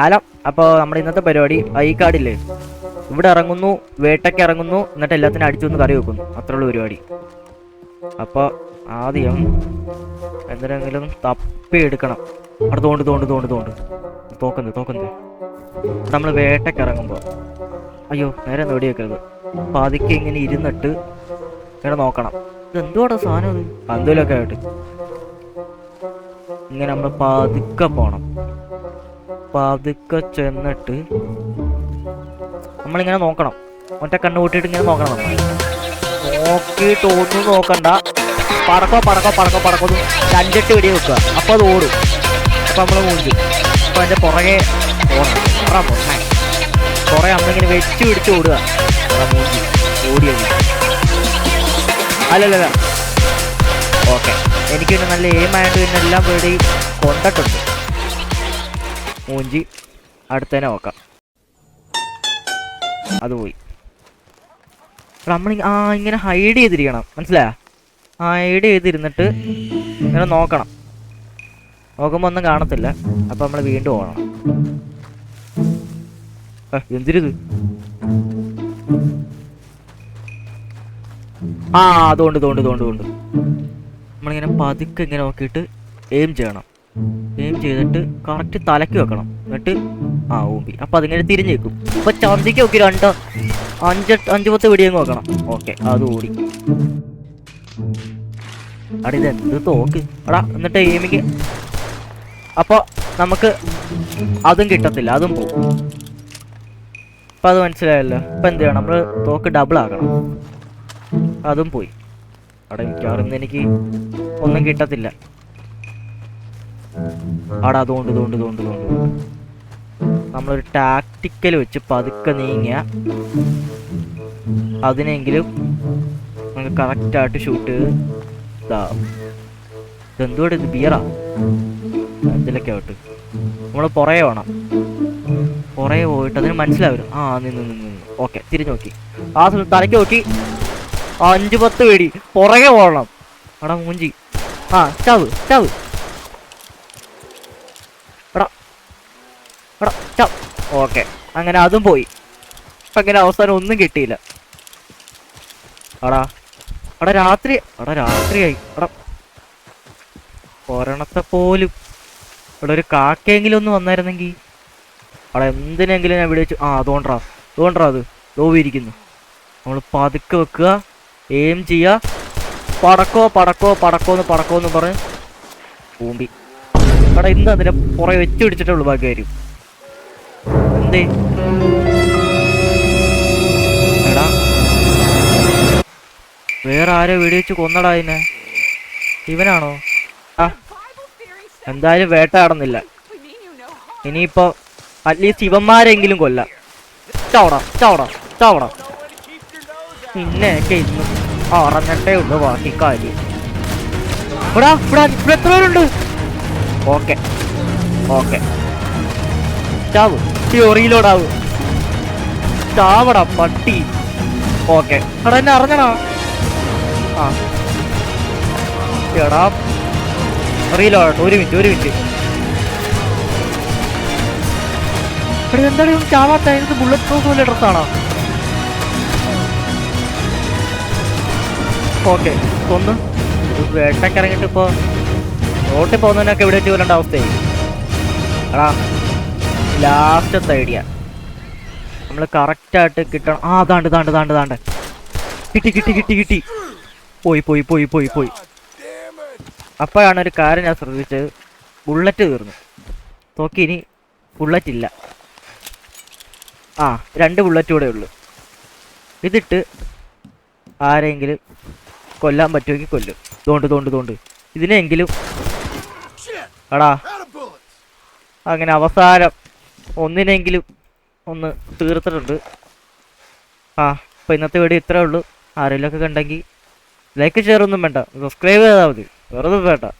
Hello അപ്പോൾ നമ്മുടെ ഇന്നത്തെ പരിപാടി ഐ കാർഡില്ലേ ഇവിടെ ഇറങ്ങുന്നു വേട്ടയ്ക്ക് ഇറങ്ങുന്നു എന്നിട്ട് എല്ലാത്തിനും അടിച്ചു ഒന്ന് കറി വെക്കുന്നു. അത്രയുള്ള പരിപാടി. അപ്പോൾ ആദ്യം എന്തിനെങ്കിലും തപ്പി എടുക്കണം. അവിടെ തോണ്ട് തോണ്ട് തോണ്ട് തോണ്ട്. തോക്കുന്നത് തോക്കുന്നത് നമ്മൾ വേട്ടയ്ക്ക് ഇറങ്ങുമ്പോൾ അയ്യോ നേരെ നേടി വെക്കരുത് അതൊക്കെ ഇങ്ങനെ ഇരുന്നിട്ട് ഇങ്ങനെ നോക്കണം. ഇത് എന്തുവാടാ സാധനം ഇത്? പന്തലൊക്കെ ആയിട്ട്. ഇങ്ങനെ നമ്മൾ പതുക്കെ പോണം. പതുക്കെ ചെന്നിട്ട് നമ്മളിങ്ങനെ നോക്കണം. ഒറ്റ കണ്ണ് കൂട്ടിയിട്ട് ഇങ്ങനെ നോക്കണം നമ്മൾ നോക്കിയിട്ട് ഒന്നും നോക്കണ്ട. പടക്കോ പടക്കോ പടക്കോ പടക്കോ രണ്ടിട്ട് വെടി വെക്കുക. അപ്പോൾ അത് ഓടും. അപ്പോൾ നമ്മൾ മൂഞ്ചി. അപ്പോൾ അതിന്റെ പുറകെ ഓടണം അപ്പുറം പോണേ കുറേ നമ്മളിങ്ങനെ വെച്ച് പിടിച്ച് ഓടുക. മൂഞ്ചി ഓടിയത് അല്ലല്ലല്ല. ഓക്കെ. എനിക്ക് നല്ല എയിമായിട്ട് പിന്നെ എല്ലാം പേടി കൊണ്ടിട്ടുണ്ട്. മൂഞ്ചി അടുത്തതിനെ നോക്കാം അത് പോയി. നമ്മൾ ആ ഇങ്ങനെ ഹൈഡ് ചെയ്തിരിക്കണം. മനസ്സിലായോ? ഹൈഡ് ചെയ്തിരുന്നിട്ട് ഇങ്ങനെ നോക്കണം. നോക്കുമ്പോൾ ഒന്നും കാണത്തില്ല. അപ്പം നമ്മൾ വീണ്ടും എന്തിരുത് എന്തിരിത്? ആ അതുകൊണ്ട് തോണ്ട് തോണ്ട് തോണ്ട് നമ്മളിങ്ങനെ പതുക്കെ ഇങ്ങനെ നോക്കിയിട്ട് എയിം ചെയ്യണം. എയിം ചെയ്തിട്ട് കറക്റ്റ് തലക്ക് വെക്കണം. എന്നിട്ട് ആ ഓമ്പി അപ്പം അതിങ്ങനെ തിരിഞ്ഞ് വെക്കും അപ്പം ചന്തിക്ക് നോക്കി രണ്ട് അഞ്ച് അഞ്ച് പത്ത് വെടിയങ്ങ് വെക്കണം. ഓക്കെ അത് ഓടി അവിടെ ഇത് എന്ത് തോക്ക്? അടാ എന്നിട്ട് എയിമിക്ക് അപ്പോൾ നമുക്ക് അതും കിട്ടത്തില്ല അതും പോകും അപ്പം അത് മനസ്സിലായല്ലോ. ഇപ്പം എന്ത് ചെയ്യണം? നമ്മൾ തോക്ക് ഡബിൾ ആക്കണം. അതും പോയി. അവിടെ മിക്കവാറും എനിക്ക് ഒന്നും കിട്ടത്തില്ല. അവിടെ അതുകൊണ്ട് ഇതുകൊണ്ട് ഇതുകൊണ്ട് ഇതുകൊണ്ട് നമ്മളൊരു ടാക്ടിക്കൽ വെച്ച് പതുക്കെ നീങ്ങിയ അതിനെങ്കിലും നമുക്ക് കറക്റ്റായിട്ട് ഷൂട്ട് ചെയ്ത് ഇതാ. ഇതെന്തുകൂടെ ഇത്? ബിയറാ ഇതിലൊക്കെ ആവട്ടെ നമ്മൾ പുറകെ വേണം പുറകെ പോയിട്ട് അതിന് മനസ്സിലാവരും ആ നിന്ന് നിന്ന് നിന്ന് ഓക്കെ തിരിഞ്ഞു നോക്കി. ആ സമയത്ത് തലയ്ക്ക് നോക്കി. അഞ്ച് പത്ത് പേടി. പുറകെ പോകണം. അവിടെ മൂഞ്ചി. ആ ചാവ് ചാവ്. ഓക്കെ. അങ്ങനെ അതും പോയി. അങ്ങനെ അവസാനം ഒന്നും കിട്ടിയില്ല. അടാ അവിടെ രാത്രി അവിടെ രാത്രിയായി. അവിടെ ഒരെണ്ണത്തെ പോലും ഇവിടെ ഒരു കാക്കയെങ്കിലും ഒന്ന് വന്നായിരുന്നെങ്കിൽ അവിടെ എന്തിനെങ്കിലും ഞാൻ വിളിച്ചു ആ അതുകൊണ്ടാ. അതുകൊണ്ടാ അത്. ലോവിയിരിക്കുന്നു നമ്മൾ പതുക്കെ വെക്കുക. എയിം ചെയ്യുക പടക്കോ പടക്കോ പടക്കോ എന്ന് പടക്കോ എന്ന് പറഞ്ഞ് പൂമ്പി. അവിടെ ഇന്ന് അതിനെ പുറകെ വെച്ച് പിടിച്ചിട്ടുള്ളൂ ബാക്കി എന്തേ എടാ. വേറെ ആരോ വെടിവെച്ച് കൊന്നടാ ഇതിനെ? ഇവനാണോ? ആ. എന്തായാലും വേട്ട നടന്നില്ല ഇനിയിപ്പോ അറ്റ്ലീസ്റ്റ് ഇവന്മാരെങ്കിലും കൊല്ലാം. ചവട ചവട ചവട. പിന്നെയൊക്കെ ഇന്ന് അറഞ്ഞിട്ടേ ഉള്ളു ബാക്കി കാര്യം. ഇവിടെ ഇവിടെ ഇവിടെ എത്ര പേരുണ്ട്? Okay okay. ചാവ്. റീലോടാവ് ചാവടാ പട്ടി. ഓക്കെ. എടാ എന്നെ അറിഞ്ഞടാ. ആ. എടാ. റീലോഡ് ഒരു മിനിറ്റ് ഒരു മിനിറ്റ്. ഇവിടെ എന്താണ് ഇവൻ ചാവാത്ത? ഇത് ബുള്ളറ്റ് പ്രൂഫ് വല്ല ഡ്രസ്സാണോ ഓക്കെ കൊന്ന്. ഇറങ്ങിയിട്ട് ഇപ്പോൾ റോട്ടിൽ പോകുന്നതിനൊക്കെ ഇവിടെ വരേണ്ട അവസ്ഥയായി. എടാ ലാസ്റ്റത്തെ ഐഡിയ. നമ്മൾ കറക്റ്റായിട്ട് കിട്ടണം. ആ താണ്ട് താണ്ട് താണ്ട് താണ്ട് കിട്ടി കിട്ടി കിട്ടി കിട്ടി. പോയി പോയി പോയി പോയി പോയി. അപ്പോഴാണ് ഒരു കാര്യം ഞാൻ ശ്രദ്ധിച്ചത്. ബുള്ളറ്റ് തീർന്നു. നോക്കി ഇനി ബുള്ളറ്റ് ഇല്ല. ആ രണ്ട് ബുള്ളറ്റ് കൂടെ ഉള്ളു. ഇതിട്ട് ആരെങ്കിലും കൊല്ലാൻ പറ്റുമെങ്കിൽ കൊല്ലും. തോണ്ട് തോണ്ട് തോണ്ട് ഇതിനെങ്കിലും അടാ അങ്ങനെ അവസാനം ഒന്നിനെങ്കിലും ഒന്ന് തീർത്തിട്ടുണ്ട്. ആ അപ്പോൾ ഇന്നത്തെ വീഡിയോ ഇത്രേ ഉള്ളൂ. ആരെങ്കിലുമൊക്കെ കണ്ടെങ്കിൽ ലൈക്ക് ഷെയർ ഒന്നും വേണ്ട. സബ്സ്ക്രൈബ് ചെയ്താൽ മതി. വെറുതെ വേണ്ട.